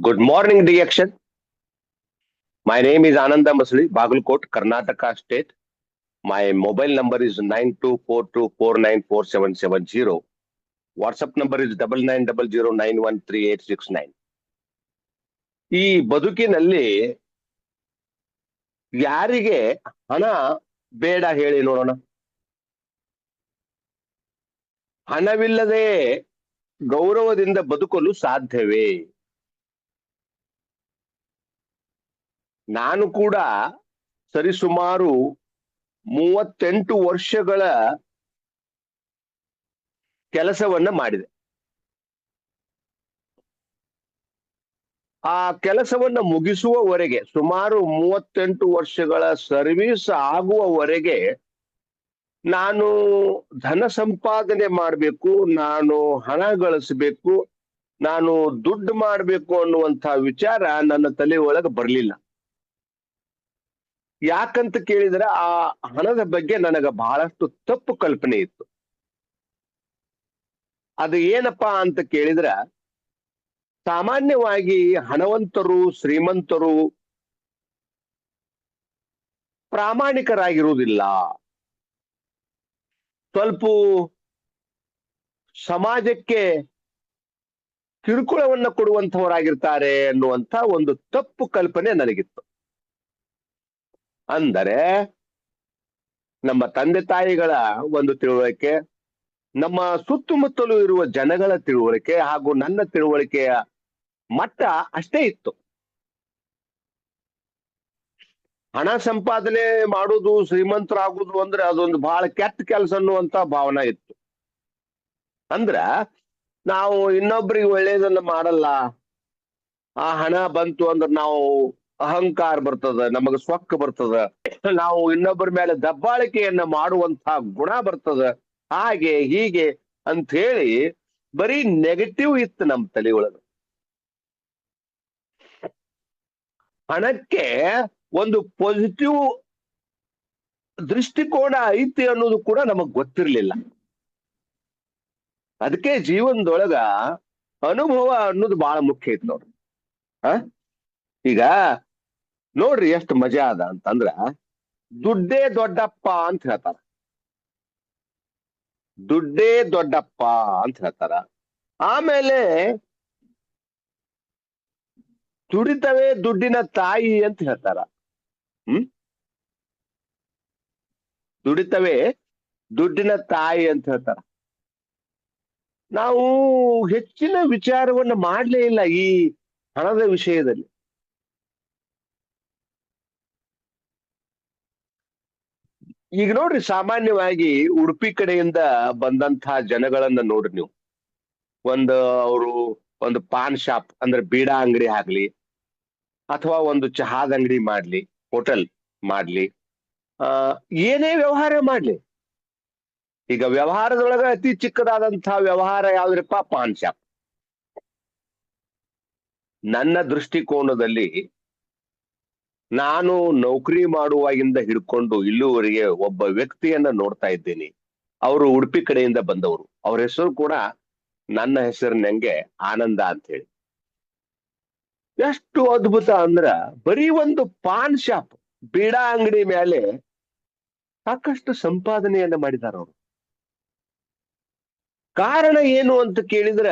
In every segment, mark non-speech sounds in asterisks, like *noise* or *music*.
Good morning, Reaction. My name is Ananda Masli, Bagalkot, Karnataka State. My mobile number is nine two four two four nine four seven seven zero. WhatsApp number is double nine double zero nine one three eight six nine. ಈ ಬದುಕಿನಲ್ಲಿ ಯಾರಿಗೆ ಹಣ ಬೇಡ ಹೇಳಿ ನೋಡೋಣ ಹಣವಿಲ್ಲದೆ ಗೌರವದಿಂದ ಬದುಕಲು ಸಾಧ್ಯವೇ ನಾನು ಕೂಡ ಸರಿಸುಮಾರು ಮೂವತ್ತೆಂಟು ವರ್ಷಗಳ ಕೆಲಸವನ್ನ ಮಾಡಿದೆ. ಆ ಕೆಲಸವನ್ನ ಮುಗಿಸುವವರೆಗೆ ಸುಮಾರು ಮೂವತ್ತೆಂಟು ವರ್ಷಗಳ ಸರ್ವಿಸ್ ಆಗುವವರೆಗೆ ನಾನು ಧನ ಸಂಪಾದನೆ ಮಾಡಬೇಕು, ನಾನು ಹಣ ಗಳಿಸಬೇಕು, ನಾನು ದುಡ್ಡು ಮಾಡಬೇಕು ಅನ್ನುವಂಥ ವಿಚಾರ ನನ್ನ ತಲೆ ಒಳಗೆ ಬರಲಿಲ್ಲ. ಯಾಕಂತ ಕೇಳಿದ್ರೆ ಆ ಹಣದ ಬಗ್ಗೆ ನನಗ ಬಹಳಷ್ಟು ತಪ್ಪು ಕಲ್ಪನೆ ಇತ್ತು. ಅದು ಏನಪ್ಪಾ ಅಂತ ಕೇಳಿದ್ರ, ಸಾಮಾನ್ಯವಾಗಿ ಹಣವಂತರು, ಶ್ರೀಮಂತರು ಪ್ರಾಮಾಣಿಕರಾಗಿರುವುದಿಲ್ಲ. ಸ್ವಲ್ಪ ಸಮಾಜಕ್ಕೆ ಕಿರುಕುಳವನ್ನು ಕೊಡುವಂತವರಾಗಿರ್ತಾರೆ ಅನ್ನುವಂತ ಒಂದು ತಪ್ಪು ಕಲ್ಪನೆ ನನಗಿತ್ತು. ಅಂದರೆ ನಮ್ಮ ತಂದೆ ತಾಯಿಗಳ ಒಂದು ತಿಳುವಳಿಕೆ, ನಮ್ಮ ಸುತ್ತಮುತ್ತಲು ಇರುವ ಜನಗಳ ತಿಳುವಳಿಕೆ ಹಾಗೂ ನನ್ನ ತಿಳುವಳಿಕೆಯ ಮಟ್ಟ ಅಷ್ಟೇ ಇತ್ತು. ಹಣ ಸಂಪಾದನೆ ಮಾಡುದು ಶ್ರೀಮಂತರಾಗುದು ಅಂದ್ರೆ ಅದೊಂದು ಬಹಳ ಕೆಟ್ಟ ಕೆಲಸ ಅನ್ನುವಂತ ಭಾವನೆ ಇತ್ತು. ಅಂದ್ರ ನಾವು ಇನ್ನೊಬ್ರಿಗೆ ಒಳ್ಳೇದನ್ನ ಮಾಡಲ್ಲ, ಆ ಹಣ ಬಂತು ಅಂದ್ರೆ ನಾವು ಅಹಂಕಾರ ಬರ್ತದ, ನಮಗ ಸ್ವಕ್ಕ ಬರ್ತದ, ನಾವು ಇನ್ನೊಬ್ಬರ ಮೇಲೆ ದಬ್ಬಾಳಿಕೆಯನ್ನ ಮಾಡುವಂತ ಗುಣ ಬರ್ತದ, ಹಾಗೆ ಹೀಗೆ ಅಂತ ಹೇಳಿ ಬರೀ ನೆಗೆಟಿವ್ ಇತ್ತು ನಮ್ಮ ತಲೆ ಒಳಗೆ. ಹಣಕ್ಕೆ ಒಂದು ಪಾಸಿಟಿವ್ ದೃಷ್ಟಿಕೋನ ಐತಿ ಅನ್ನೋದು ಕೂಡ ನಮಗ್ ಗೊತ್ತಿರ್ಲಿಲ್ಲ. ಅದಕ್ಕೆ ಜೀವನದೊಳಗ ಅನುಭವ ಅನ್ನೋದು ಬಹಳ ಮುಖ್ಯ ಐತಿ ನೋಡ್ರಿ. ಹ ಈಗ ನೋಡ್ರಿ ಎಷ್ಟು ಮಜಾ ಅದ ಅಂತಂದ್ರ ದುಡ್ಡೇ ದೊಡ್ಡಪ್ಪ ಅಂತ ಹೇಳ್ತಾರ. ದುಡ್ಡೇ ದೊಡ್ಡಪ್ಪ ಅಂತ ಹೇಳ್ತಾರ. ಆಮೇಲೆ ದುಡಿತವೇ ದುಡ್ಡಿನ ತಾಯಿ ಅಂತ ಹೇಳ್ತಾರ. ಹ್ಮ್? ದುಡಿತವೇ ದುಡ್ಡಿನ ತಾಯಿ ಅಂತ ಹೇಳ್ತಾರ. ನಾವು ಹೆಚ್ಚಿನ ವಿಚಾರವನ್ನು ಮಾಡ್ಲೇ ಇಲ್ಲ ಈ ಹಣದ ವಿಷಯದಲ್ಲಿ. ಈಗ ನೋಡ್ರಿ ಸಾಮಾನ್ಯವಾಗಿ ಉಡುಪಿ ಕಡೆಯಿಂದ ಬಂದಂತಹ ಜನಗಳನ್ನ ನೋಡ್ರಿ ನೀವು. ಒಂದು ಅವರು ಒಂದು ಪಾನ್ ಶಾಪ್ ಅಂದ್ರೆ ಬೀಡಾ ಅಂಗಡಿ ಆಗ್ಲಿ, ಅಥವಾ ಒಂದು ಚಹಾದ ಅಂಗಡಿ ಮಾಡ್ಲಿ, ಹೋಟೆಲ್ ಮಾಡ್ಲಿ, ಆ, ಏನೇ ವ್ಯವಹಾರ ಮಾಡ್ಲಿ. ಈಗ ವ್ಯವಹಾರದೊಳಗ ಅತಿ ಚಿಕ್ಕದಾದಂತಹ ವ್ಯವಹಾರ ಯಾವ್ದ್ರಪ್ಪ? PAN shop. ನನ್ನ ದೃಷ್ಟಿಕೋನದಲ್ಲಿ ನಾನು ನೌಕರಿ ಮಾಡುವಾಗಿಂದ ಹಿಡ್ಕೊಂಡು ಇಲ್ಲಿವರೆಗೆ ಒಬ್ಬ ವ್ಯಕ್ತಿಯನ್ನ ನೋಡ್ತಾ ಇದ್ದೀನಿ. ಅವರು ಉಡುಪಿ ಕಡೆಯಿಂದ ಬಂದವರು. ಅವ್ರ ಹೆಸರು ಕೂಡ ನನ್ನ ಹೆಸರಿನಂಗೆ ಆನಂದ ಅಂತ ಹೇಳಿ. ಎಷ್ಟು ಅದ್ಭುತ ಅಂದ್ರ ಬರೀ ಒಂದು ಪಾನ್ ಶಾಪ್ ಬೀಡಾ ಅಂಗಡಿ ಮೇಲೆ ಸಾಕಷ್ಟು ಸಂಪಾದನೆಯನ್ನ ಮಾಡಿದಾರ ಅವರು. ಕಾರಣ ಏನು ಅಂತ ಕೇಳಿದ್ರ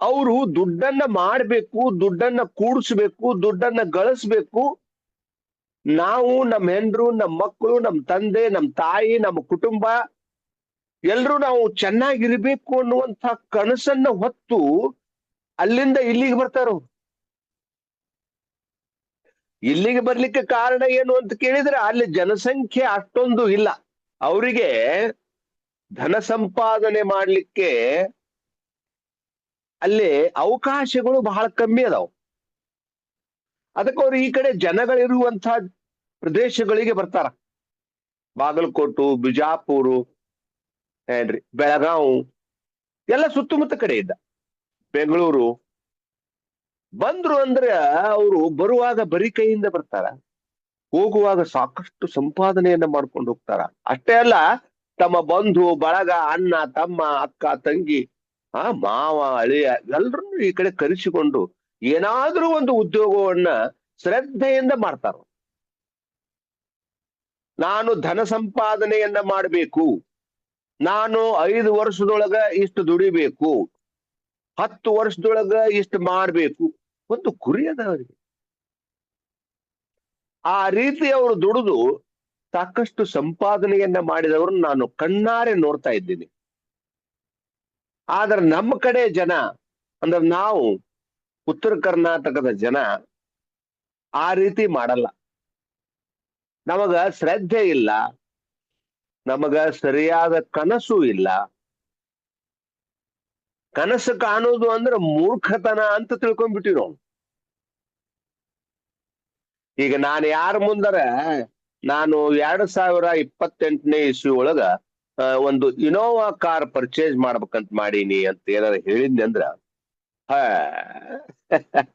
ಅವರು ದುಡ್ಡನ್ನ ಮಾಡ್ಬೇಕು, ದುಡ್ಡನ್ನ ಕೂಡಿಸ್ಬೇಕು, ದುಡ್ಡನ್ನ ಗಳಿಸ್ಬೇಕು ನಾವು ನಮ್ಮ ಹೆಂಡ್ರು ನಮ್ಮ ಮಕ್ಕಳು ನಮ್ಮ ತಂದೆ ನಮ್ಮ ತಾಯಿ ನಮ್ಮ ಕುಟುಂಬ, ಎಲ್ರೂ ನಾವು ಚೆನ್ನಾಗಿರ್ಬೇಕು ಅನ್ನುವಂತ ಕನಸನ್ನ ಹೊತ್ತು ಅಲ್ಲಿಂದ ಇಲ್ಲಿಗೆ ಬರ್ತಾರ? ಇಲ್ಲಿಗೆ ಬರ್ಲಿಕ್ಕೆ ಕಾರಣ ಏನು ಅಂತ ಕೇಳಿದ್ರೆ ಅಲ್ಲಿ ಜನಸಂಖ್ಯೆ ಅಷ್ಟೊಂದು ಇಲ್ಲ. ಅವರಿಗೆ ಧನ ಸಂಪಾದನೆ ಮಾಡ್ಲಿಕ್ಕೆ ಅಲ್ಲಿ ಅವಕಾಶಗಳು ಬಹಳ ಕಮ್ಮಿ ಅದಾವ. ಅದಕ್ಕೆ ಅವ್ರು ಈ ಕಡೆ ಜನಗಳಿರುವಂತಹ ಪ್ರದೇಶಗಳಿಗೆ ಬರ್ತಾರ. ಬಾಗಲಕೋಟು, ಬಿಜಾಪುರು, ಏನ್ರಿ, ಬೆಳಗಾವ್, ಎಲ್ಲ ಸುತ್ತಮುತ್ತ ಕಡೆ ಇದ್ದ. ಬೆಂಗಳೂರು. ಬಂದ್ರು ಅಂದ್ರೆ ಅವರು ಬರುವಾಗ ಬರಿ ಕೈಯಿಂದ ಬರ್ತಾರ. ಹೋಗುವಾಗ ಸಾಕಷ್ಟು ಸಂಪಾದನೆಯನ್ನ ಮಾಡ್ಕೊಂಡು ಹೋಗ್ತಾರ. ಅಷ್ಟೇ ಅಲ್ಲ, ತಮ್ಮ ಬಂಧು, ಬಳಗ, ಅಣ್ಣ, ತಮ್ಮ ಅಕ್ಕ, ತಂಗಿ, ಆ, ಮಾವ, ಅಳಿಯ, ಎಲ್ಲರನ್ನು ಈ ಕಡೆ ಕರೆಸಿಕೊಂಡು ಏನಾದ್ರೂ ಒಂದು ಉದ್ಯೋಗವನ್ನ ಶ್ರದ್ಧೆಯಿಂದ ಮಾಡ್ತಾರ ನಾನು ಧನ ಸಂಪಾದನೆಯನ್ನ ಮಾಡಬೇಕು. ನಾನು ಐದು ವರ್ಷದೊಳಗ ಇಷ್ಟು ದುಡಿಬೇಕು. ಹತ್ತು ವರ್ಷದೊಳಗ ಇಷ್ಟು ಮಾಡಬೇಕು. ಒಂದು ಗುರಿ ಅದ ಅವರಿಗೆ. ಆ ರೀತಿ ಅವರು ದುಡಿದು ಸಾಕಷ್ಟು ಸಂಪಾದನೆಯನ್ನ ಮಾಡಿದವರು ನಾನು ಕಣ್ಣಾರೆ ನೋಡ್ತಾ ಇದ್ದೀನಿ. ಆದ್ರೆ ನಮ್ಮ ಕಡೆ ಜನ, ಅಂದ್ರೆ ನಾವು ಉತ್ತರ ಕರ್ನಾಟಕದ ಜನ ಆ ರೀತಿ ಮಾಡಲ್ಲ. ನಮಗ ಶ್ರದ್ಧೆ ಇಲ್ಲ, ನಮಗ ಸರಿಯಾದ ಕನಸು ಇಲ್ಲ. ಕನಸು ಕಾಣೋದು ಅಂದ್ರೆ ಮೂರ್ಖತನ ಅಂತ ತಿಳ್ಕೊಂಡ್ಬಿಟ್ಟಿವಿ ನಾವು. ಈಗ ನಾನು ಯಾರ ಮುಂದರ, ನಾನು ಎರಡ್ ಸಾವಿರ ಇಪ್ಪತ್ತೆಂಟನೇ ಇಸ್ವಿ ಒಳಗ ಒಂದು ಇನೋವಾ ಕಾರ್ ಪರ್ಚೇಸ್ ಮಾಡ್ಬೇಕಂತ ಮಾಡೀನಿ ಅಂತ ಏನಾರ ಹೇಳಿದ್ನಿ ಅಂದ್ರ, ಹಾ, *laughs*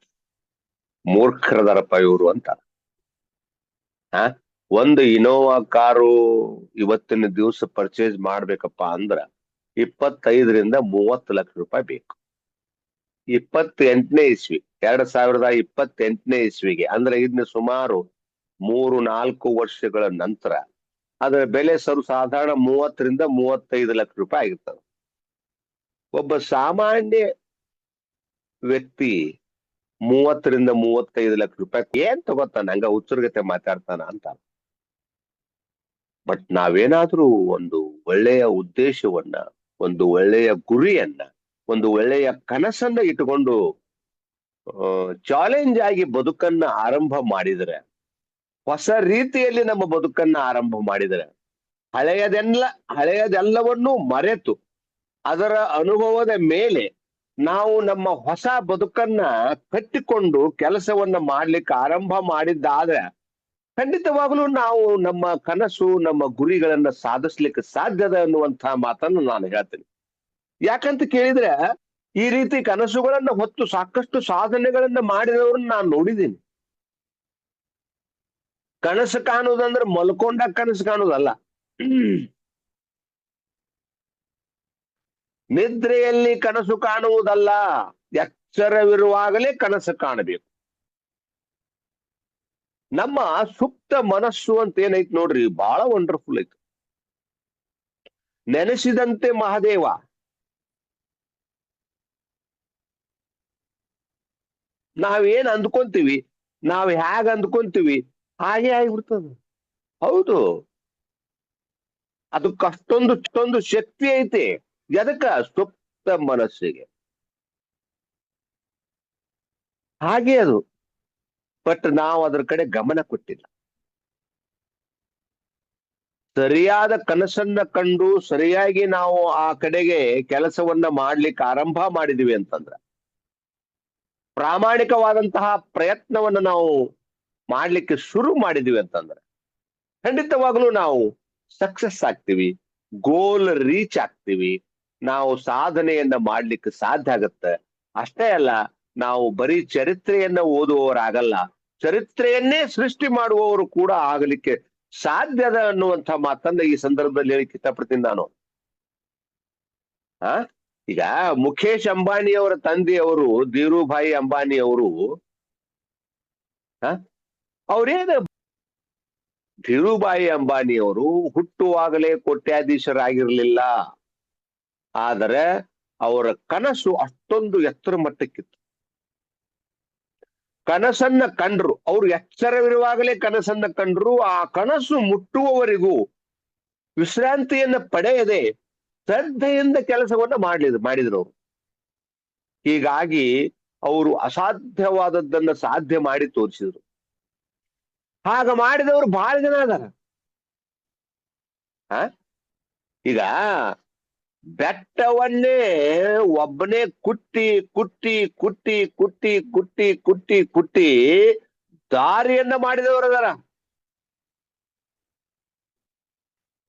ಮೂರ್ಖರದಾರಪ್ಪ ಇವ್ರು ಅಂತ. ಹಾ ಒಂದು ಇನೋವಾ ಕಾರು ಇವತ್ತಿನ ದಿವಸ ಪರ್ಚೇಸ್ ಮಾಡ್ಬೇಕಪ್ಪ ಅಂದ್ರ ಇಪ್ಪತ್ತೈದರಿಂದ ಮೂವತ್ತು ಲಕ್ಷ ರೂಪಾಯಿ ಬೇಕು. ಇಪ್ಪತ್ತೆಂಟನೇ ಇಸ್ವಿ, ಎರಡ್ ಸಾವಿರದ ಇಪ್ಪತ್ತೆಂಟನೇ ಇಸ್ವಿಗೆ, ಅಂದ್ರೆ ಇದನ್ನ ಸುಮಾರು ಮೂರು ನಾಲ್ಕು ವರ್ಷಗಳ ನಂತರ ಅದರ ಬೆಲೆ ಸರ್ವ ಸಾಧಾರಣ ಮೂವತ್ತರಿಂದ ಮೂವತ್ತೈದು ಲಕ್ಷ ರೂಪಾಯಿ ಆಗಿರ್ತದ ಒಬ್ಬ ಸಾಮಾನ್ಯ ವ್ಯಕ್ತಿ ಮೂವತ್ತರಿಂದ ಮೂವತ್ತೈದು ಲಕ್ಷ ರೂಪಾಯಿ ಏನ್ ತಗೋತಾನ, ಹಂಗ ಉಚ್ಚರ್ಗತೆ ಮಾತಾಡ್ತಾನ ಅಂತ. ಬಟ್ ನಾವೇನಾದ್ರೂ ಒಂದು ಒಳ್ಳೆಯ ಉದ್ದೇಶವನ್ನ, ಒಂದು ಒಳ್ಳೆಯ ಗುರಿಯನ್ನ, ಒಂದು ಒಳ್ಳೆಯ ಕನಸನ್ನ ಇಟ್ಟುಕೊಂಡು ಚಾಲೆಂಜ್ ಆಗಿ ಬದುಕನ್ನ ಆರಂಭ ಮಾಡಿದರೆ, ಹೊಸ ರೀತಿಯಲ್ಲಿ ನಮ್ಮ ಬದುಕನ್ನ ಆರಂಭ ಮಾಡಿದರೆ, ಹಳೆಯದೆಲ್ಲ, ಹಳೆಯದೆಲ್ಲವನ್ನೂ ಮರೆತು, ಅದರ ಅನುಭವದ ಮೇಲೆ ನಾವು ನಮ್ಮ ಹೊಸ ಬದುಕನ್ನ ಕಟ್ಟಿಕೊಂಡು ಕೆಲಸವನ್ನ ಮಾಡ್ಲಿಕ್ಕೆ ಆರಂಭ ಮಾಡಿದ್ದಾದ್ರೆ ಖಂಡಿತವಾಗ್ಲೂ ನಾವು ನಮ್ಮ ಕನಸು, ನಮ್ಮ ಗುರಿಗಳನ್ನ ಸಾಧಿಸ್ಲಿಕ್ಕೆ ಸಾಧ್ಯದ ಅನ್ನುವಂತಹ ಮಾತನ್ನು ನಾನು ಹೇಳ್ತೇನೆ. ಯಾಕಂತ ಕೇಳಿದ್ರೆ, ಈ ರೀತಿ ಕನಸುಗಳನ್ನ ಹೊತ್ತು ಸಾಕಷ್ಟು ಸಾಧನೆಗಳನ್ನ ಮಾಡಿದವ್ರನ್ನ ನಾನು ನೋಡಿದ್ದೀನಿ. ಕನಸು ಕಾಣುವುದಂದ್ರೆ ಮಲ್ಕೊಂಡ ಕನಸು ಕಾಣುವುದಲ್ಲ ನಿದ್ರೆಯಲ್ಲಿ ಕನಸು ಕಾಣುವುದಲ್ಲ, ಎಚ್ಚರವಿರುವಾಗಲೇ ಕನಸು ಕಾಣಬೇಕು. ನಮ್ಮ ಸುಪ್ತ ಮನಸ್ಸು ಅಂತ ಏನೈತಿ ನೋಡ್ರಿ ಬಹಳ ವಂಡರ್ಫುಲ್ ಐತಿ. ನೆನೆಸಿದಂತೆ ಮಹಾದೇವ. ನಾವೇನ್ ಅಂದ್ಕೊಂತೀವಿ, ನಾವ್ ಹೇಗ ಅಂದ್ಕೊಂತೀವಿ, ಹಾಗೆ ಆಗಿಬಿಡ್ತದ. ಹೌದು. ಅದಕ್ಕೆ ಅಷ್ಟೊಂದು ಶಕ್ತಿ ಐತಿ. ಎದಕ್ಕ? ಸುಪ್ತ ಮನಸ್ಸಿಗೆ. ಹಾಗೆ ಅದು. ಬಟ್ ನಾವು ಅದ್ರ ಕಡೆ ಗಮನ ಕೊಟ್ಟಿಲ್ಲ. ಸರಿಯಾದ ಕನಸನ್ನ ಕಂಡು ಸರಿಯಾಗಿ ನಾವು ಆ ಕಡೆಗೆ ಕೆಲಸವನ್ನ ಮಾಡ್ಲಿಕ್ಕೆ ಆರಂಭ ಮಾಡಿದಿವಿ ಅಂತಂದ್ರ, ಪ್ರಾಮಾಣಿಕವಾದಂತಹ ಪ್ರಯತ್ನವನ್ನ ನಾವು ಮಾಡ್ಲಿಕ್ಕೆ ಶುರು ಮಾಡಿದಿವಿ ಅಂತಂದ್ರೆ, ಖಂಡಿತವಾಗ್ಲೂ ನಾವು ಸಕ್ಸಸ್ ಆಗ್ತೀವಿ ಗೋಲ್ ರೀಚ್ ಆಗ್ತೀವಿ, ನಾವು ಸಾಧನೆಯನ್ನ ಮಾಡ್ಲಿಕ್ಕೆ ಸಾಧ್ಯ ಆಗತ್ತೆ. ಅಷ್ಟೇ ಅಲ್ಲ ನಾವು ಬರೀ ಚರಿತ್ರೆಯನ್ನ ಓದುವವರಾಗಲ್ಲ, ಚರಿತ್ರೆಯನ್ನೇ ಸೃಷ್ಟಿ ಮಾಡುವವರು ಕೂಡ ಆಗಲಿಕ್ಕೆ ಸಾಧ್ಯದ ಅನ್ನುವಂತ ಮಾತನ್ನ ಈ ಸಂದರ್ಭದಲ್ಲಿ ಹೇಳಿಕ್ಕೆ ಇಷ್ಟಪಡ್ತೀನಿ ನಾನು. ಆ? ಈಗ ಮುಖೇಶ್ ಅಂಬಾನಿ ಅವರ ತಂದೆಯವರು, ಧೀರುಭಾಯಿ ಅಂಬಾನಿ ಅವರು ಅವ್ರೇನು? ಧೀರುಭಾಯಿ ಅಂಬಾನಿ ಅವರು ಹುಟ್ಟುವಾಗಲೇ ಕೋಟ್ಯಾಧೀಶರಾಗಿರ್ಲಿಲ್ಲ. ಆದರೆ ಅವರ ಕನಸು ಅಷ್ಟೊಂದು ಎತ್ತರ ಮಟ್ಟಕ್ಕಿತ್ತು. ಕನಸನ್ನ ಕಂಡ್ರು. ಅವ್ರು ಎಚ್ಚರವಿರುವಾಗಲೇ ಕನಸನ್ನ ಕಂಡ್ರು. ಆ ಕನಸು ಮುಟ್ಟುವವರೆಗೂ ವಿಶ್ರಾಂತಿಯನ್ನ ಪಡೆಯದೆ ಶ್ರದ್ಧೆಯಿಂದ ಕೆಲಸವನ್ನ ಮಾಡ್ಲಿದ್, ಮಾಡಿದ್ರು ಅವರು. ಹೀಗಾಗಿ ಅವರು ಅಸಾಧ್ಯವಾದದ್ದನ್ನ ಸಾಧ್ಯ ಮಾಡಿ ತೋರಿಸಿದ್ರು. ಹಾಗ ಮಾಡಿದವರು ಬಹಳ ಜನ ಅದಾರ. ಈಗ ಬೆಟ್ಟವನ್ನೇ ಒಬ್ಬನೇ ಕುಟ್ಟಿ ಕುಟ್ಟಿ ಕುಟ್ಟಿ ಕುಟ್ಟಿ ಕುಟ್ಟಿ ಕುಟ್ಟಿ ಕುಟ್ಟಿ ದಾರಿಯನ್ನ ಮಾಡಿದವರು ಅದಾರ.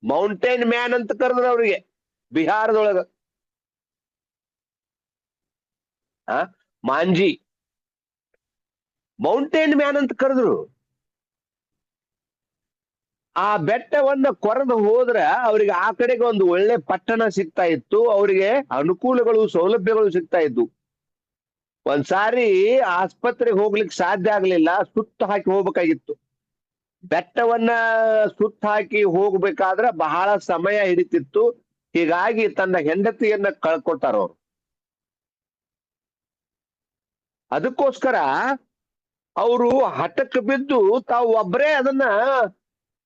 ಮೌಂಟೇನ್ ಮ್ಯಾನ್ ಅಂತ ಕರೆದ್ರ ಅವರಿಗೆ, ಬಿಹಾರದೊಳಗ. ಆ, ಮಾಂಜಿ. ಮೌಂಟೇನ್ ಮ್ಯಾನ್ ಅಂತ ಕರೆದ್ರು. ಆ ಬೆಟ್ಟವನ್ನ ಕೊರೆದು ಹೋದ್ರ ಅವ್ರಿಗೆ ಆ ಕಡೆಗೆ ಒಂದು ಒಳ್ಳೆ ಪಟ್ಟಣ ಸಿಗ್ತಾ ಇತ್ತು. ಅವರಿಗೆ ಅನುಕೂಲಗಳು, ಸೌಲಭ್ಯಗಳು ಸಿಗ್ತಾ ಇದ್ವು. ಒಂದ್ಸಾರಿ ಆಸ್ಪತ್ರೆಗೆ ಹೋಗ್ಲಿಕ್ಕೆ ಸಾಧ್ಯ ಆಗ್ಲಿಲ್ಲ. ಸುತ್ತ ಹಾಕಿ ಹೋಗ್ಬೇಕಾಗಿತ್ತು. ಬೆಟ್ಟವನ್ನ ಸುತ್ತ ಹಾಕಿ ಹೋಗ್ಬೇಕಾದ್ರೆ ಬಹಳ ಸಮಯ ಹಿಡಿತಿತ್ತು. ಹೀಗಾಗಿ ತನ್ನ ಹೆಂಡತಿಯನ್ನ ಕಳ್ಕೊಟ್ಟಾರ ಅವ್ರು. ಅದಕ್ಕೋಸ್ಕರ ಅವರು ಹಠಕ್ಕೆ ಬಿದ್ದು ತಾವು ಒಬ್ಬರೇ ಅದನ್ನ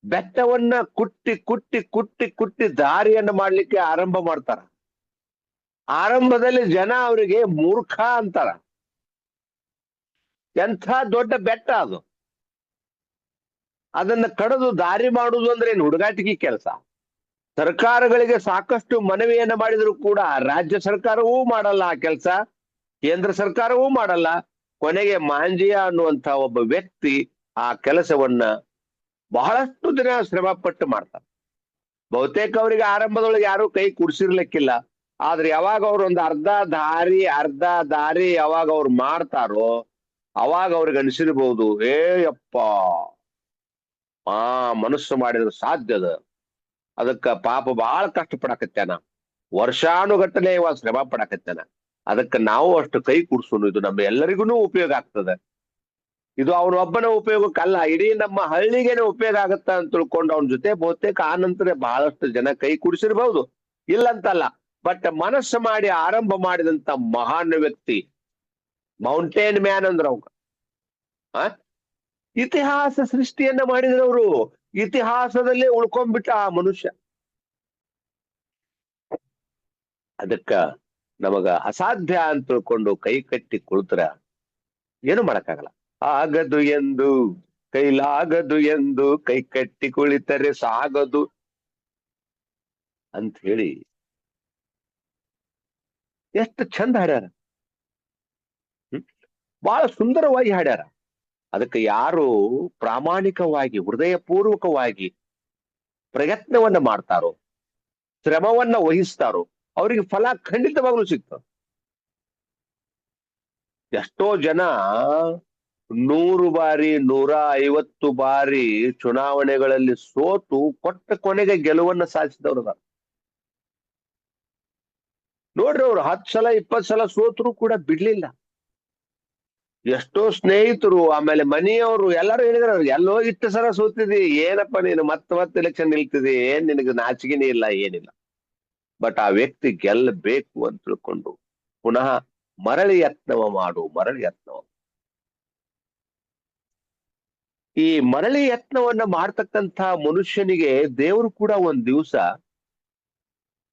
ಬೆಟ್ಟವನ್ನ ಕುಟ್ಟಿ ಕುಟ್ಟಿ ಕುಟ್ಟಿ ಕುಟ್ಟಿ ದಾರಿಯನ್ನು ಮಾಡ್ಲಿಕ್ಕೆ ಆರಂಭ ಮಾಡ್ತಾರ. ಆರಂಭದಲ್ಲಿ ಜನ ಅವರಿಗೆ ಮೂರ್ಖ ಅಂತಾರ. ಎಂಥ ದೊಡ್ಡ ಬೆಟ್ಟ ಅದು. ಅದನ್ನ ಕಡದು ದಾರಿ ಮಾಡುವುದು ಅಂದ್ರೆ ಏನು ಹುಡುಗಾಟಿಕೆ ಕೆಲಸ? ಸರ್ಕಾರಗಳಿಗೆ ಸಾಕಷ್ಟು ಮನವಿಯನ್ನ ಮಾಡಿದ್ರು ಕೂಡ ರಾಜ್ಯ ಸರ್ಕಾರವೂ ಮಾಡಲ್ಲ ಆ ಕೆಲಸ. ಕೇಂದ್ರ ಸರ್ಕಾರವೂ ಮಾಡಲ್ಲ. ಕೊನೆಗೆ ಮಾಂಜಿಯಾ ಅನ್ನುವಂತ ಒಬ್ಬ ವ್ಯಕ್ತಿ ಆ ಕೆಲಸವನ್ನ ಬಹಳಷ್ಟು ದಿನ ಶ್ರಮ ಪಟ್ಟು ಮಾಡ್ತಾರೆ. ಬಹುತೇಕ ಅವರಿಗೆ ಆರಂಭದೊಳಗೆ ಯಾರು ಕೈ ಕುಡ್ಸಿರ್ಲಿಕ್ಕಿಲ್ಲ. ಆದ್ರೆ ಯಾವಾಗ ಅವ್ರು ಒಂದು ಅರ್ಧ ದಾರಿ ಅರ್ಧ ದಾರಿ ಯಾವಾಗ ಅವ್ರು ಮಾಡ್ತಾರೋ, ಅವಾಗ ಅವ್ರಿಗೆ ಅನಿಸಿರ್ಬೋದು, ಏ ಯಪ್ಪ, ಆ ಮನಸ್ಸು ಮಾಡಿದ್ರೆ ಸಾಧ್ಯದ ಅದಕ್ಕ ಪಾಪ ಬಹಳ ಕಷ್ಟ ಪಡಾಕತ್ಯಾನ ವರ್ಷಾನುಗಟ್ಟಲೆ ಶ್ರಮ ಪಡಾಕತ್ಯಾನ ಅದಕ್ಕೆ ನಾವು ಅಷ್ಟು ಕೈ ಕುಡ್ಸೋನು ಇದು ನಮ್ಮ ಎಲ್ಲರಿಗೂ ಉಪಯೋಗ ಆಗ್ತದೆ. ಇದು ಅವನೊಬ್ಬನ ಉಪಯೋಗಕ್ಕಲ್ಲ, ಇಡೀ ನಮ್ಮ ಹಳ್ಳಿಗೇನೆ ಉಪಯೋಗ ಆಗತ್ತ ಅಂತ ತಿಳ್ಕೊಂಡು ಅವನ ಜೊತೆ ಬಹುತೇಕ ಆ ನಂತರ ಬಹಳಷ್ಟು ಜನ ಕೈ ಕುಡಿಸಿರ್ಬಹುದು. ಇಲ್ಲಂತಲ್ಲ ಬಟ್ ಮನಸ್ಸು ಮಾಡಿ ಆರಂಭ ಮಾಡಿದಂತ ಮಹಾನ್ ವ್ಯಕ್ತಿ ಮೌಂಟೇನ್ ಮ್ಯಾನ್ ಅಂದ್ರ ಅವ್ ಆ? ಇತಿಹಾಸ ಸೃಷ್ಟಿಯನ್ನ ಮಾಡಿದ್ರವ್ರು. ಇತಿಹಾಸದಲ್ಲೇ ಉಳ್ಕೊಂಡ್ಬಿಟ್ಟ ಆ ಮನುಷ್ಯ. ಅದಕ್ಕ ನಮಗ ಅಸಾಧ್ಯ ಅಂತ ತಿಳ್ಕೊಂಡು ಕೈ ಕಟ್ಟಿ ಕುಳಿತರ, ಏನು ಮಾಡಕ್ಕಾಗಲ್ಲ. ಆಗದು ಎಂದು, ಕೈಲಾಗದು ಎಂದು ಕೈ ಕಟ್ಟಿ ಕುಳಿತರೆ ಸಾಗದು ಅಂತ ಹೇಳಿ. ಎಷ್ಟು ಚಂದ ಹಾಡ್ಯಾರ. ಬಹಳ ಸುಂದರವಾಗಿ ಹಾಡ್ಯಾರ. ಅದಕ್ಕೆ ಯಾರು ಪ್ರಾಮಾಣಿಕವಾಗಿ, ಹೃದಯಪೂರ್ವಕವಾಗಿ ಪ್ರಯತ್ನವನ್ನ ಮಾಡ್ತಾರೋ, ಶ್ರಮವನ್ನ ವಹಿಸ್ತಾರೋ, ಅವರಿಗೆ ಫಲ ಖಂಡಿತವಾಗ್ಲೂ ಸಿಗ್ತದೆ. ಎಷ್ಟೋ ಜನ ನೂರು ಬಾರಿ, ನೂರ ಐವತ್ತು ಬಾರಿ ಚುನಾವಣೆಗಳಲ್ಲಿ ಸೋತು ಕೊಟ್ಟ ಕೊನೆಗೆ ಗೆಲುವನ್ನ ಸಾಧಿಸಿದವರು ಅದಾರ. ನೋಡ್ರಿ ಅವ್ರು ಹತ್ತು ಸಲ, ಇಪ್ಪತ್ತು ಸಲ ಸೋತರು ಕೂಡ ಬಿಡ್ಲಿಲ್ಲ. ಎಷ್ಟೋ ಸ್ನೇಹಿತರು, ಆಮೇಲೆ ಮನೆಯವರು ಎಲ್ಲರೂ ಹೇಳಿದ್ರು ಅವ್ರಿಗೆ ಎಲ್ಲೋ ಇಷ್ಟು ಸಲ ಸೋತಿದಿ ಏನಪ್ಪ ನೀನು ಮತ್ತೆ ಮತ್ತೆ ಎಲೆಕ್ಷನ್ ನಿಲ್ತಿದಿ ಏನ್ ನಿನಗೆ ನಾಚಿಕೆನೇ ಇಲ್ಲ, ಏನಿಲ್ಲ. ಬಟ್ ಆ ವ್ಯಕ್ತಿ ಗೆಲ್ಲಬೇಕು ಅಂತ ತಿಳ್ಕೊಂಡು ಪುನಃ ಮರಳಿ ಯತ್ನವ ಮಾಡು, ಮರಳಿ ಯತ್ನವ ಈ ಮರಳಿ ಯತ್ನವನ್ನ ಮಾಡ್ತಕ್ಕಂಥ ಮನುಷ್ಯನಿಗೆ ದೇವರು ಕೂಡ ಒಂದ್ ದಿವಸ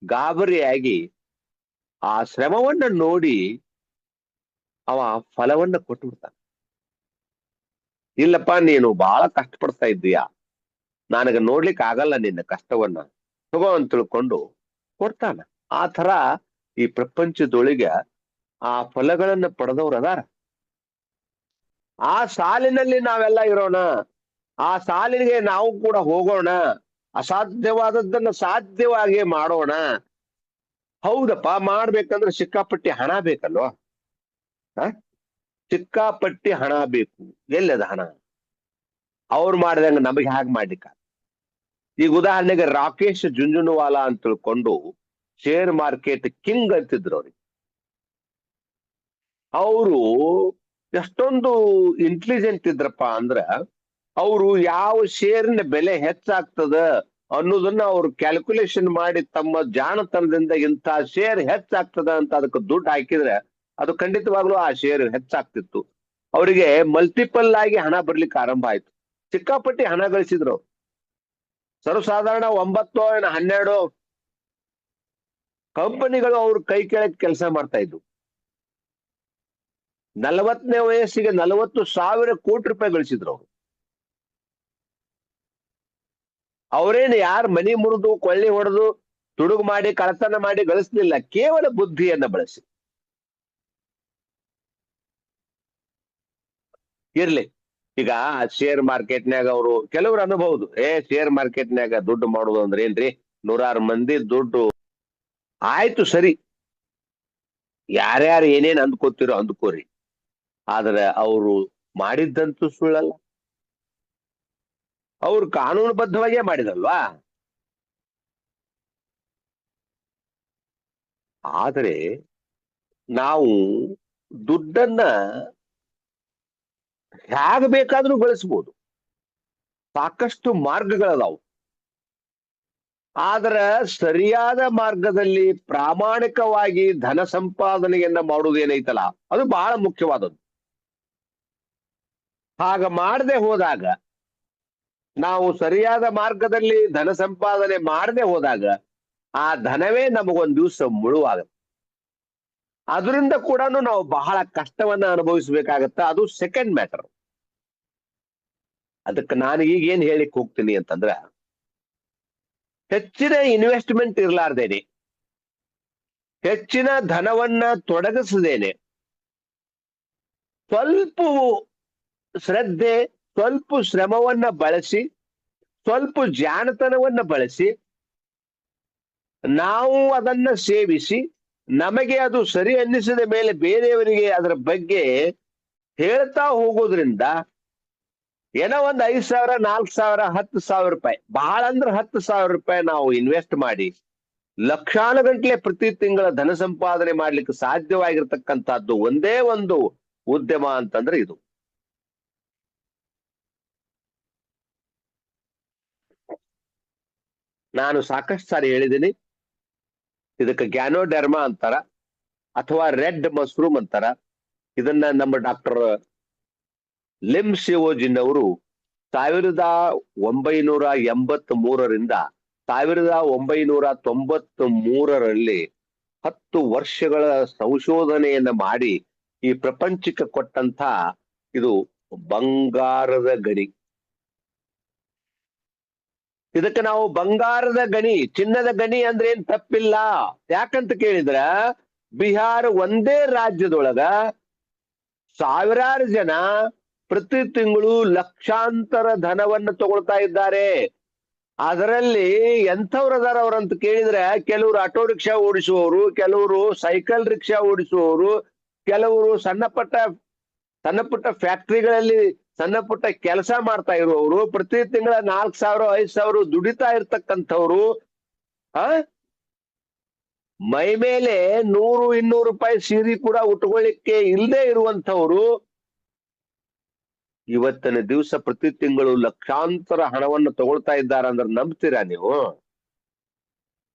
ಗಾಬರಿಯಾಗಿ ಆ ಶ್ರಮವನ್ನ ನೋಡಿ ಅವ ಫಲವನ್ನ ಕೊಟ್ಟು ಬಿಡ್ತಾನೆ ಇಲ್ಲಪ್ಪ, ನೀನು ಬಹಳ ಕಷ್ಟಪಡ್ತಾ ಇದ್ದೀಯಾ? ನನಗೆ ನೋಡ್ಲಿಕ್ಕೆ ಆಗಲ್ಲ ನಿನ್ನ ಕಷ್ಟವನ್ನ. ತಗೋ ಅಂತ ತಿಳ್ಕೊಂಡು ಕೊಡ್ತಾನ. ಆ ತರ ಈ ಪ್ರಪಂಚದೊಳಗೆ ಆ ಫಲಗಳನ್ನ ಪಡೆದವ್ರು ಅದಾರ. ಆ ಸಾಲಿನಲ್ಲಿ ನಾವೆಲ್ಲ ಇರೋಣ. ಆ ಸಾಲಿಗೆ ನಾವು ಕೂಡ ಹೋಗೋಣ. ಅಸಾಧ್ಯವಾದದ್ದನ್ನ ಸಾಧ್ಯವಾಗಿ ಮಾಡೋಣ. ಹೌದಪ್ಪ, ಮಾಡ್ಬೇಕಂದ್ರೆ ಸಿಕ್ಕಾಪಟ್ಟಿ ಹಣ ಬೇಕಲ್ವಾ? ಹ? ಸಿಕ್ಕಾಪಟ್ಟಿ ಹಣ ಬೇಕು. ಎಲ್ಲದ ಹಣ? ಅವ್ರು ಮಾಡಿದಂಗ ನಮಗೆ ಹ್ಯಾಗ್ ಮಾಡ್ಲಿಕ್ಕ ಈಗ ಉದಾಹರಣೆಗೆ ರಾಕೇಶ್ ಜುಂಜುನುವಾಲಾ ಅಂತ ತಿಳ್ಕೊಂಡು ಶೇರ್ ಮಾರ್ಕೆಟ್ ಕಿಂಗ್ ಅಂತಿದ್ರು ಅವ್ರಿಗೆ ಅವರು ಎಷ್ಟೊಂದು ಇಂಟೆಲಿಜೆಂಟ್ ಇದ್ರಪ್ಪ ಅಂದ್ರ ಅವರು ಯಾವ ಶೇರಿನ ಬೆಲೆ ಹೆಚ್ಚಾಗ್ತದ ಅನ್ನೋದನ್ನ ಅವ್ರು ಕ್ಯಾಲ್ಕುಲೇಷನ್ ಮಾಡಿ ತಮ್ಮ ಜಾಣತನದಿಂದ ಇಂಥ ಶೇರ್ ಹೆಚ್ಚಾಗ್ತದ ಅಂತ ಅದಕ್ಕೆ ದುಡ್ಡು ಹಾಕಿದ್ರೆ ಅದು ಖಂಡಿತವಾಗ್ಲೂ ಆ ಶೇರ್ ಹೆಚ್ಚಾಗ್ತಿತ್ತು. ಅವರಿಗೆ ಮಲ್ಟಿಪಲ್ ಆಗಿ ಹಣ ಬರ್ಲಿಕ್ಕೆ ಆರಂಭ ಆಯ್ತು. ಸಿಕ್ಕಾಪಟ್ಟಿ ಹಣ ಗಳಿಸಿದ್ರು. ಸರ್ವಸಾಧಾರಣ ಒಂಬತ್ತು ಹನ್ನೆರಡು ಕಂಪನಿಗಳು ಅವ್ರ ಕೈ ಕೆಳಗೆ ಕೆಲಸ ಮಾಡ್ತಾ ಇದ್ವು. ನಲವತ್ತನೇ ವಯಸ್ಸಿಗೆ ನಲವತ್ತು ಸಾವಿರ ಕೋಟಿ ರೂಪಾಯಿ ಗಳಿಸಿದ್ರು ಅವರು. ಅವರೇನು ಯಾರು ಮನಿ ಮುರಿದು, ಕೊಳ್ಳಿ ಹೊಡೆದು, ತುಡುಗು ಮಾಡಿ, ಕಳತನ ಮಾಡಿ ಗಳಿಸಲಿಲ್ಲ, ಕೇವಲ ಬುದ್ಧಿಯನ್ನ ಬಳಸಿ. ಇರ್ಲಿ. ಈಗ ಶೇರ್ ಮಾರ್ಕೆಟ್ನ್ಯಾಗ ಅವರು, ಕೆಲವರು ಅನ್ಬಹುದು, ಏ ಶೇರ್ ಮಾರ್ಕೆಟ್ನ್ಯಾಗ ದುಡ್ಡು ಮಾಡುದು ಅಂದ್ರೆ ಏನ್ರಿ? ನೂರಾರು ಮಂದಿ ದುಡ್ಡು. ಆಯ್ತು ಸರಿ. ಯಾರ್ಯಾರು ಏನೇನ್ ಅಂದ್ಕೋತಿರೋ ಅಂದ್ಕೋರಿ. ಆದ್ರೆ ಅವರು ಮಾಡಿದ್ದಂತೂ ಸುಳ್ಳಲ್ಲ. ಅವ್ರು ಕಾನೂನುಬದ್ಧವಾಗೇ ಮಾಡಿದಲ್ವಾ? ಆದರೆ ನಾವು ದುಡ್ಡನ್ನ ಹೇಗ ಬೇಕಾದ್ರೂ ಗಳಿಸ್ಬೋದು ಸಾಕಷ್ಟು ಮಾರ್ಗಗಳದಾವು. ಆದ್ರ ಸರಿಯಾದ ಮಾರ್ಗದಲ್ಲಿ ಪ್ರಾಮಾಣಿಕವಾಗಿ ಧನ ಸಂಪಾದನೆಯನ್ನ ಮಾಡುವುದೇನೈತಲ್ಲ? ಅದು ಬಹಳ ಮುಖ್ಯವಾದದ್ದು. ಹಾಗ ಮಾಡದೆ ಹೋದಾಗ, ನಾವು ಸರಿಯಾದ ಮಾರ್ಗದಲ್ಲಿ ಧನ ಸಂಪಾದನೆ ಮಾಡದೆ ಹೋದಾಗ, ಆ ಧನವೇ ನಮಗೊಂದು ದಿವಸ ಮುಳುವಾಗುತ್ತೆ. ಅದರಿಂದ ಕೂಡ ನಾವು ಬಹಳ ಕಷ್ಟವನ್ನ ಅನುಭವಿಸ್ಬೇಕಾಗತ್ತ. ಅದು ಸೆಕೆಂಡ್ ಮ್ಯಾಟರ್ ಅದಕ್ಕೆ ನಾನು ಈಗ ಏನ್ ಹೇಳಿಕ್ ಹೋಗ್ತೀನಿ ಅಂತಂದ್ರ, ಹೆಚ್ಚಿನ ಇನ್ವೆಸ್ಟ್ಮೆಂಟ್ ಇರ್ಲಾರ್ದೇನೆ. ಹೆಚ್ಚಿನ ಧನವನ್ನ ತೊಡಗಿಸದೇನೆ. ಸ್ವಲ್ಪ ಶ್ರದ್ಧೆ, ಸ್ವಲ್ಪ ಶ್ರಮವನ್ನ ಬಳಸಿ, ಸ್ವಲ್ಪ ಜಾಣತನವನ್ನ ಬಳಸಿ, ನಾವು ಅದನ್ನ ಸೇವಿಸಿ, ನಮಗೆ ಅದು ಸರಿ ಅನ್ನಿಸಿದ ಮೇಲೆ ಬೇರೆಯವರಿಗೆ ಅದರ ಬಗ್ಗೆ ಹೇಳ್ತಾ ಹೋಗೋದ್ರಿಂದ ಏನೋ ಒಂದ್ ಐದ್ ಸಾವಿರ, ನಾಲ್ಕು ಸಾವಿರ, ಹತ್ತು ಸಾವಿರ ರೂಪಾಯಿ, ಬಹಳ ಅಂದ್ರೆ ಹತ್ತು ಸಾವಿರ ರೂಪಾಯಿ ನಾವು ಇನ್ವೆಸ್ಟ್ ಮಾಡಿ ಲಕ್ಷಾನುಗಂಟ್ಲೆ ಪ್ರತಿ ತಿಂಗಳ ಧನ ಸಂಪಾದನೆ ಮಾಡ್ಲಿಕ್ಕೆ ಸಾಧ್ಯವಾಗಿರ್ತಕ್ಕಂಥದ್ದು ಒಂದೇ ಒಂದು ಉದ್ಯಮ ಅಂತಂದ್ರೆ ಇದು. ನಾನು ಸಾಕಷ್ಟು ಸಾರಿ ಹೇಳಿದ್ದೀನಿ. ಇದಕ್ಕೆ ಗ್ಯಾನೋಡರ್ಮಾ ಅಂತಾರ, ಅಥವಾ ರೆಡ್ ಮಶ್ರೂಮ್ ಅಂತಾರ. ಇದನ್ನ ನಮ್ಮ ಡಾಕ್ಟರ್ ಲಿಮ್ ಸಿವೋಜಿನ್ ಅವರು ಸಾವಿರದ ಒಂಬೈನೂರ ಎಂಬತ್ ಮೂರರಿಂದ ಸಾವಿರದ ಒಂಬೈನೂರ ತೊಂಬತ್ ಮೂರರಲ್ಲಿ ಹತ್ತು ವರ್ಷಗಳ ಸಂಶೋಧನೆಯನ್ನ ಮಾಡಿ ಈ ಪ್ರಪಂಚಕ್ಕೆ ಕೊಟ್ಟಂತ ಇದು ಬಂಗಾರದ ಗಣಿ. ಇದಕ್ಕೆ ನಾವು ಬಂಗಾರದ ಗಣಿ, ಚಿನ್ನದ ಗಣಿ ಅಂದ್ರೆ ಏನ್ ತಪ್ಪಿಲ್ಲ. ಯಾಕಂತ ಕೇಳಿದ್ರ, ಬಿಹಾರ ಒಂದೇ ರಾಜ್ಯದೊಳಗ ಸಾವಿರಾರು ಜನ ಪ್ರತಿ ತಿಂಗಳು ಲಕ್ಷಾಂತರ ಧನವನ್ನ ತಗೊಳ್ತಾ ಇದ್ದಾರೆ. ಅದರಲ್ಲಿ ಎಂಥವ್ರು ಅದಾರ ಅವ್ರಂತ ಕೇಳಿದ್ರೆ, ಕೆಲವರು ಆಟೋ ರಿಕ್ಷಾ ಓಡಿಸುವವರು, ಕೆಲವರು ಸೈಕಲ್ ರಿಕ್ಷಾ ಓಡಿಸುವವರು, ಕೆಲವರು ಸಣ್ಣ ಪಟ್ಟ ಸಣ್ಣ ಪುಟ್ಟ ಫ್ಯಾಕ್ಟ್ರಿಗಳಲ್ಲಿ ಸಣ್ಣ ಪುಟ್ಟ ಕೆಲಸ ಮಾಡ್ತಾ ಇರುವವರು, ಪ್ರತಿ ತಿಂಗಳ ನಾಲ್ಕ್ ಸಾವಿರ, ಐದ್ ಸಾವಿರ ದುಡಿತಾ ಇರ್ತಕ್ಕಂಥವ್ರು, ಆ? ಮೈ ಮೇಲೆ ನೂರು, ಇನ್ನೂರು ರೂಪಾಯಿ ಸೀರೆ ಕೂಡ ಉಟ್ಕೊಳ್ಳಿಕ್ಕೆ ಇಲ್ಲದೆ ಇರುವಂತವ್ರು ಇವತ್ತಿನ ದಿವಸ ಪ್ರತಿ ತಿಂಗಳು ಲಕ್ಷಾಂತರ ಹಣವನ್ನು ತಗೊಳ್ತಾ ಇದ್ದಾರೆ ಅಂದ್ರೆ ನಂಬ್ತೀರಾ ನೀವು?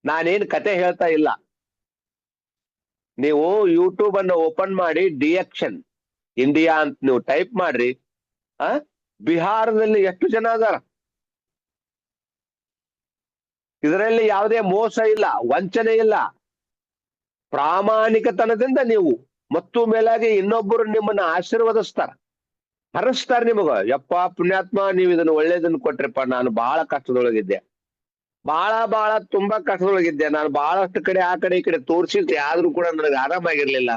ನಾನೇನ್ ಕತೆ ಹೇಳ್ತಾ ಇಲ್ಲ. ನೀವು ಯೂಟ್ಯೂಬ್ ಅನ್ನು ಓಪನ್ ಮಾಡಿ ಡಿಯಕ್ಷನ್ ಇಂಡಿಯಾ ಅಂತ ನೀವು ಟೈಪ್ ಮಾಡ್ರಿ. ಆ? ಬಿಹಾರದಲ್ಲಿ ಎಷ್ಟು ಜನ ಅದಾರ? ಇದರಲ್ಲಿ ಯಾವುದೇ ಮೋಸ ಇಲ್ಲ, ವಂಚನೆ ಇಲ್ಲ. ಪ್ರಾಮಾಣಿಕತನದಿಂದ ನೀವು ಮತ್ತು ಮೇಲಾಗಿ ಇನ್ನೊಬ್ಬರು ನಿಮ್ಮನ್ನ ಆಶೀರ್ವದಿಸ್ತಾರ. ಹರಸ್ತಾರ ನಿಮಗ. ಯಪ್ಪ ಪುಣ್ಯಾತ್ಮ, ನೀವು ಇದನ್ನ ಒಳ್ಳೇದನ್ನ ಕೊಟ್ರಿಪ್ಪ. ನಾನು ಬಹಳ ಕಷ್ಟದೊಳಗಿದ್ದೆ. ಬಹಳ ಬಹಳ ತುಂಬಾ ಕಷ್ಟದೊಳಗಿದ್ದೆ. ನಾನು ಬಹಳಷ್ಟು ಕಡೆ ಆ ಕಡೆ ಈ ಕಡೆ ತೋರಿಸಿದ್ದೆ. ಆದ್ರೂ ಕೂಡ ನನಗೆ ಆರಾಮಾಗಿರ್ಲಿಲ್ಲ.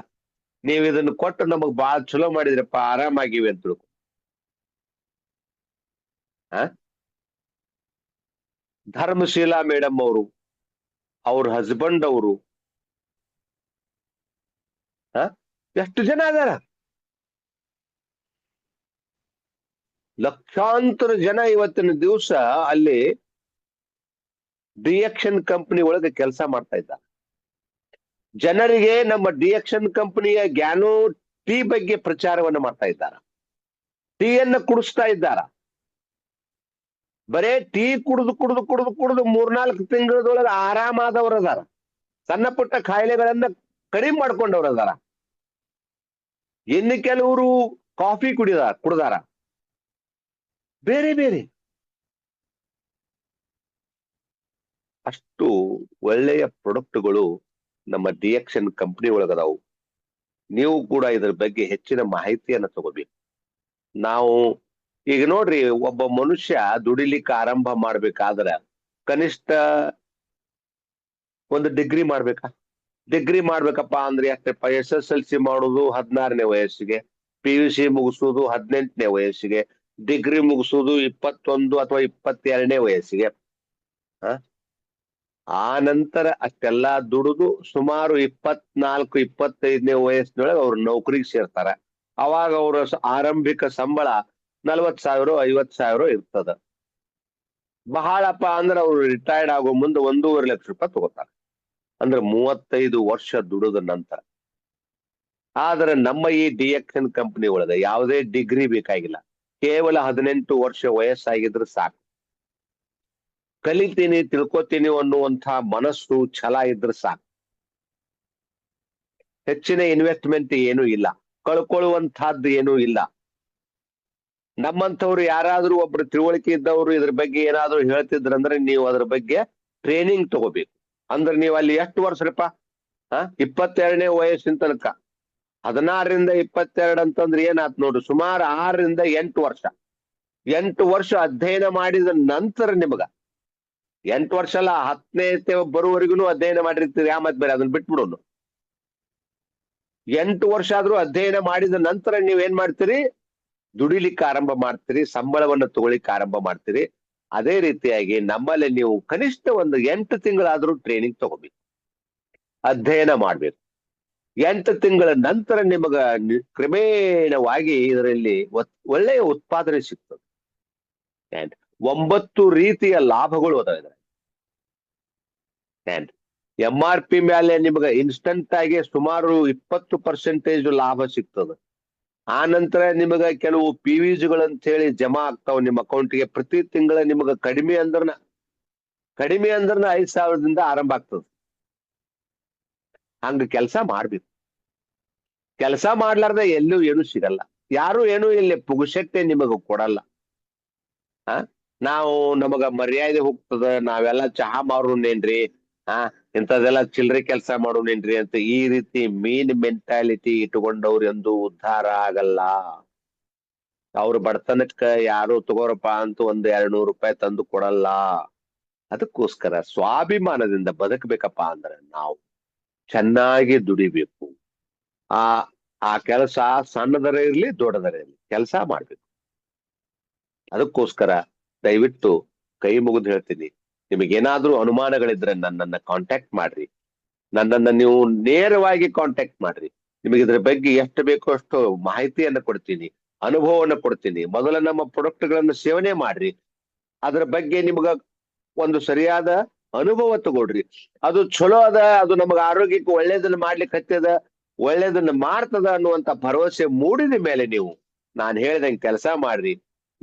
ನೀವು ಇದನ್ನು ಕೊಟ್ಟು ನಮಗ್ ಬಹಳ ಚಲೋ ಮಾಡಿದ್ರಪ್ಪ. ಆರಾಮಾಗಿವೆ ಅಂತ ತಿಳ್ಕೊ. ಧರ್ಮಶೀಲಾ ಮೇಡಮ್ ಅವರು, ಅವ್ರ ಹಸ್ಬೆಂಡ್ ಅವರು. ಎಷ್ಟು ಜನ ಅದಾರ ಲಕ್ಷಾಂತರ ಜನ ಇವತ್ತಿನ ದಿವಸ ಅಲ್ಲಿ ಡಿಯಕ್ಷನ್ ಕಂಪನಿ ಒಳಗೆ ಕೆಲಸ ಮಾಡ್ತಾ ಇದ್ದಾರೆ ಜನರಿಗೆ ನಮ್ಮ ಡಿಯಕ್ಷನ್ ಕಂಪನಿಯ ಗ್ಯಾನೋ ಟೀ ಬಗ್ಗೆ ಪ್ರಚಾರವನ್ನು ಮಾಡ್ತಾ ಇದ್ದಾರ. ಟೀಯನ್ನ ಕುಡಿಸ್ತಾ ಇದ್ದಾರ. ಬರೇ ಟೀ ಕುಡಿದು ಕುಡಿದು ಕುಡಿದು ಕುಡಿದು ಮೂರ್ನಾಲ್ಕು ತಿಂಗಳದೊಳಗೆ ಆರಾಮಾದವ್ರು ಅದಾರ. ಸಣ್ಣ ಪುಟ್ಟ ಕಾಯಿಲೆಗಳನ್ನ ಕಡಿಮೆ ಮಾಡ್ಕೊಂಡವ್ರು ಅದಾರ. ಇನ್ನು ಕೆಲವರು ಕಾಫಿ ಕುಡಿದಾರ ಕುಡ್ದಾರ. ಬೇರೆ ಬೇರೆ. ಅಷ್ಟು ಒಳ್ಳೆಯ ಪ್ರಾಡಕ್ಟ್ಗಳು ನಮ್ಮ ಡಿಎಕ್ಷನ್ ಕಂಪನಿ ಒಳಗದಾವು. ನೀವು ಕೂಡ ಇದ್ರ ಬಗ್ಗೆ ಹೆಚ್ಚಿನ ಮಾಹಿತಿಯನ್ನ ತಗೋಬೇಕು. ನಾವು ಈಗ ನೋಡ್ರಿ, ಒಬ್ಬ ಮನುಷ್ಯ ದುಡಿಲಿಕ್ಕೆ ಆರಂಭ ಮಾಡ್ಬೇಕಾದ್ರ ಕನಿಷ್ಠ ಒಂದು ಡಿಗ್ರಿ ಮಾಡ್ಬೇಕಾ? ಡಿಗ್ರಿ ಮಾಡ್ಬೇಕಪ್ಪ ಅಂದ್ರೆ ಎಷ್ಟಪ್ಪ ಎಸ್ ಎಸ್ ಎಲ್ ಸಿ ಮಾಡೋದು ಹದಿನಾರನೇ ವಯಸ್ಸಿಗೆ, ಪಿ ಯು ಸಿ ಮುಗಿಸೋದು ಹದಿನೆಂಟನೇ ವಯಸ್ಸಿಗೆ, ಡಿಗ್ರಿ ಮುಗಿಸೋದು ಇಪ್ಪತ್ತೊಂದು ಅಥವಾ ಇಪ್ಪತ್ತೆರಡನೇ ವಯಸ್ಸಿಗೆ. ಆ ನಂತರ ಅಷ್ಟೆಲ್ಲ ದುಡಿದು ಸುಮಾರು ಇಪ್ಪತ್ನಾಲ್ಕು, ಇಪ್ಪತ್ತೈದನೇ ವಯಸ್ಸಿನೊಳಗೆ ಅವ್ರು ನೌಕರಿಗೆ ಸೇರ್ತಾರ. ಅವಾಗ ಅವರ ಆರಂಭಿಕ ಸಂಬಳ ನಲ್ವತ್ ಸಾವಿರ ಐವತ್ ಸಾವಿರ ಇರ್ತದ. ಬಹಳಪ್ಪ ಅಂದ್ರೆ ಅವ್ರು ರಿಟೈರ್ಡ್ ಆಗೋ ಮುಂದೆ ಒಂದೂವರೆ ಲಕ್ಷ ರೂಪಾಯಿ ತಗೋತಾರ. ಅಂದ್ರೆ ಮೂವತ್ತೈದು ವರ್ಷ ದುಡಿದ ನಂತರ. ಆದ್ರೆ ನಮ್ಮ ಈ ಡಿ ಎನ್ ಕಂಪನಿ ಒಳಗೆ ಯಾವುದೇ ಡಿಗ್ರಿ ಬೇಕಾಗಿಲ್ಲ. ಕೇವಲ ಹದಿನೆಂಟು ವರ್ಷ ವಯಸ್ಸಾಗಿದ್ರೆ ಸಾಕು. ಕಲಿತೀನಿ, ತಿಳ್ಕೊತೀನಿ ಅನ್ನುವಂಥ ಮನಸ್ಸು ಛಲ ಇದ್ರೆ ಸಾಕು. ಹೆಚ್ಚಿನ ಇನ್ವೆಸ್ಟ್ಮೆಂಟ್ ಏನೂ ಇಲ್ಲ. ಕಳ್ಕೊಳ್ಳುವಂತಹದ್ದು ಏನೂ ಇಲ್ಲ. ನಮ್ಮಂಥವ್ರು ಯಾರಾದ್ರೂ ಒಬ್ರು ತಿಳುವಳಿಕೆ ಇದ್ದವರು ಇದ್ರ ಬಗ್ಗೆ ಏನಾದ್ರು ಹೇಳ್ತಿದ್ರಂದ್ರೆ ನೀವು ಅದ್ರ ಬಗ್ಗೆ ಟ್ರೈನಿಂಗ್ ತಗೋಬೇಕು. ಅಂದ್ರೆ ನೀವು ಅಲ್ಲಿ ಎಷ್ಟು ವರ್ಷರಪ್ಪ? ಹ ಇಪ್ಪತ್ತೆರಡನೇ ವಯಸ್ಸಿನ ತನಕ. ಹದಿನಾರರಿಂದ ಇಪ್ಪತ್ತೆರಡು ಅಂತಂದ್ರೆ ಏನಾತ್ ನೋಡ್ರಿ ಸುಮಾರು ಆರರಿಂದ ಎಂಟು ವರ್ಷ. ಎಂಟು ವರ್ಷ ಅಧ್ಯಯನ ಮಾಡಿದ ನಂತರ ನಿಮಗ. ಎಂಟು ವರ್ಷ ಅಲ್ಲ, ಹತ್ತನೇ ಬರುವವರೆಗೂ ಅಧ್ಯಯನ ಮಾಡಿರ್ತೀರಿ ಆ ಮತ್ ಬೇರೆ, ಅದನ್ನ ಬಿಟ್ಬಿಡೋನು. ಎಂಟು ವರ್ಷ ಆದ್ರೂ ಅಧ್ಯಯನ ಮಾಡಿದ ನಂತರ ನೀವ್ ಏನ್ ಮಾಡ್ತೀರಿ? ದುಡಿಲಿಕ್ಕೆ ಆರಂಭ ಮಾಡ್ತೀರಿ, ಸಂಬಳವನ್ನು ತಗೊಳ್ಳಿಕ್ಕೆ ಆರಂಭ ಮಾಡ್ತೀರಿ. ಅದೇ ರೀತಿಯಾಗಿ ನಮ್ಮಲ್ಲಿ ನೀವು ಕನಿಷ್ಠ ಒಂದು ಎಂಟು ತಿಂಗಳಾದ್ರೂ ಟ್ರೈನಿಂಗ್ ತಗೋಬೇಕು. ಅಧ್ಯಯನ ಮಾಡ್ಬೇಕು. ಎಂಟು ತಿಂಗಳ ನಂತರ ನಿಮಗ ಕ್ರಮೇಣವಾಗಿ ಇದರಲ್ಲಿ ಒಳ್ಳೆಯ ಉತ್ಪಾದನೆ ಸಿಗ್ತದೆ. ಒಂಬತ್ತು ರೀತಿಯ ಲಾಭಗಳು ಅದಾವೆ ಎಂ ಆರ್ ಪಿ ಮೇಲೆ ನಿಮಗೆ ಇನ್ಸ್ಟಂಟ್ ಆಗಿ ಸುಮಾರು ಇಪ್ಪತ್ತು ಪರ್ಸೆಂಟೇಜ್ ಲಾಭ ಸಿಗ್ತದೆ. ಆ ನಂತರ ನಿಮಗ ಕೆಲವು ಪಿ ಅಂತ ಹೇಳಿ ಜಮಾ ಆಗ್ತಾವ ನಿಮ್ಮ ಅಕೌಂಟ್ಗೆ. ಪ್ರತಿ ತಿಂಗಳ ನಿಮಗ ಕಡಿಮೆ ಅಂದ್ರನ ಕಡಿಮೆ ಅಂದ್ರನ ಐದ್ ಸಾವಿರದಿಂದ ಆರಂಭ ಆಗ್ತದ. ಹಂಗ ಕೆಲಸ ಮಾಡ್ಬೇಕು. ಕೆಲಸ ಮಾಡ್ಲಾರ್ದ ಎಲ್ಲೂ ಏನು ಸಿಗಲ್ಲ. ಯಾರು ಏನು ಇಲ್ಲಿ ಪುಗುಸಟ್ಟೆ ನಿಮಗ ಕೊಡಲ್ಲ. ಆ? ನಾವು ನಮಗ ಮರ್ಯಾದೆ ಹೋಗ್ತದ, ನಾವೆಲ್ಲ ಚಹಾ ಮಾರುನೇನ್ರಿ ಆ? ಇಂಥದೆಲ್ಲ ಚಿಲ್ಲರೆ ಕೆಲಸ ಮಾಡೋನೇನ್ರಿ ಅಂತ ಈ ರೀತಿ ಮೀನ್ ಮೆಂಟಾಲಿಟಿ ಇಟ್ಕೊಂಡವ್ರು ಎಂದು ಉದ್ಧಾರ ಆಗಲ್ಲ. ಅವ್ರ ಬಡತನಕ್ಕ ಯಾರು ತಗೋರಪ್ಪ ಅಂತ ಒಂದ್ ಎರಡ್ ನೂರು ರೂಪಾಯಿ ತಂದು ಕೊಡಲ್ಲ. ಅದಕ್ಕೋಸ್ಕರ ಸ್ವಾಭಿಮಾನದಿಂದ ಬದುಕಬೇಕಪ್ಪ ಅಂದ್ರೆ ನಾವು ಚೆನ್ನಾಗಿ ದುಡಿಬೇಕು. ಆ ಆ ಕೆಲಸ ಸಣ್ಣದರ ಇರ್ಲಿ ದೊಡ್ಡದರ ಇರ್ಲಿ ಕೆಲಸ ಮಾಡ್ಬೇಕು. ಅದಕ್ಕೋಸ್ಕರ ದಯವಿಟ್ಟು ಕೈ ಮುಗಿದು ಹೇಳ್ತೀನಿ. ನಿಮಗೇನಾದ್ರೂ ಅನುಮಾನಗಳಿದ್ರೆ ನನ್ನನ್ನ ಕಾಂಟ್ಯಾಕ್ಟ್ ಮಾಡ್ರಿ. ನನ್ನನ್ನ ನೀವು ನೇರವಾಗಿ ಕಾಂಟ್ಯಾಕ್ಟ್ ಮಾಡ್ರಿ. ನಿಮಗೆ ಇದ್ರ ಬಗ್ಗೆ ಎಷ್ಟು ಬೇಕೋ ಅಷ್ಟು ಮಾಹಿತಿಯನ್ನ ಕೊಡ್ತೀನಿ, ಅನುಭವವನ್ನು ಕೊಡ್ತೀನಿ. ಮೊದಲ ನಮ್ಮ ಪ್ರಾಡಕ್ಟ್ ಗಳನ್ನ ಸೇವನೆ ಮಾಡ್ರಿ. ಅದರ ಬಗ್ಗೆ ನಿಮ್ಗ ಒಂದು ಸರಿಯಾದ ಅನುಭವ ತಗೊಳ್ರಿ. ಅದು ಚಲೋ ಅದ, ಅದು ನಮಗ ಆರೋಗ್ಯಕ್ಕೆ ಒಳ್ಳೇದನ್ನ ಮಾಡ್ಲಿಕ್ಕೆ ಹತ್ತದ ಒಳ್ಳೇದನ್ನ ಮಾಡ್ತದ ಅನ್ನುವಂತ ಭರವಸೆ ಮೂಡಿದ ಮೇಲೆ ನೀವು ನಾನು ಹೇಳಿದಂಗೆ ಕೆಲಸ ಮಾಡ್ರಿ.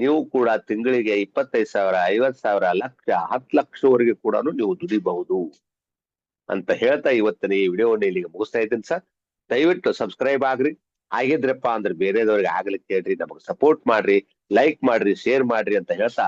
ನೀವು ಕೂಡ ತಿಂಗಳಿಗೆ ಇಪ್ಪತ್ತೈದು ಸಾವಿರ ಐವತ್ ಸಾವಿರ, ಲಕ್ಷ, ಹತ್ತು ಲಕ್ಷವರೆಗೆ ಕೂಡ ನೀವು ದುಡಿಬಹುದು ಅಂತ ಹೇಳ್ತಾ ಇವತ್ತಿನ ಈ ವಿಡಿಯೋವನ್ನು ಇಲ್ಲಿಗೆ ಮುಗಿಸ್ತಾ ಇದ್ದೀನಿ ಸರ್. ದಯವಿಟ್ಟು ಸಬ್ಸ್ಕ್ರೈಬ್ ಆಗ್ರಿ. ಆಗಿದ್ರಪ್ಪ ಅಂದ್ರೆ ಬೇರೆದವ್ರಿಗೆ ಆಗ್ಲಿಕ್ಕೆ ಹೇಳ್ರಿ, ನಮಗೆ ಸಪೋರ್ಟ್ ಮಾಡ್ರಿ ಲೈಕ್ ಮಾಡ್ರಿ ಶೇರ್ ಮಾಡ್ರಿ ಅಂತ ಹೇಳ್ತಾ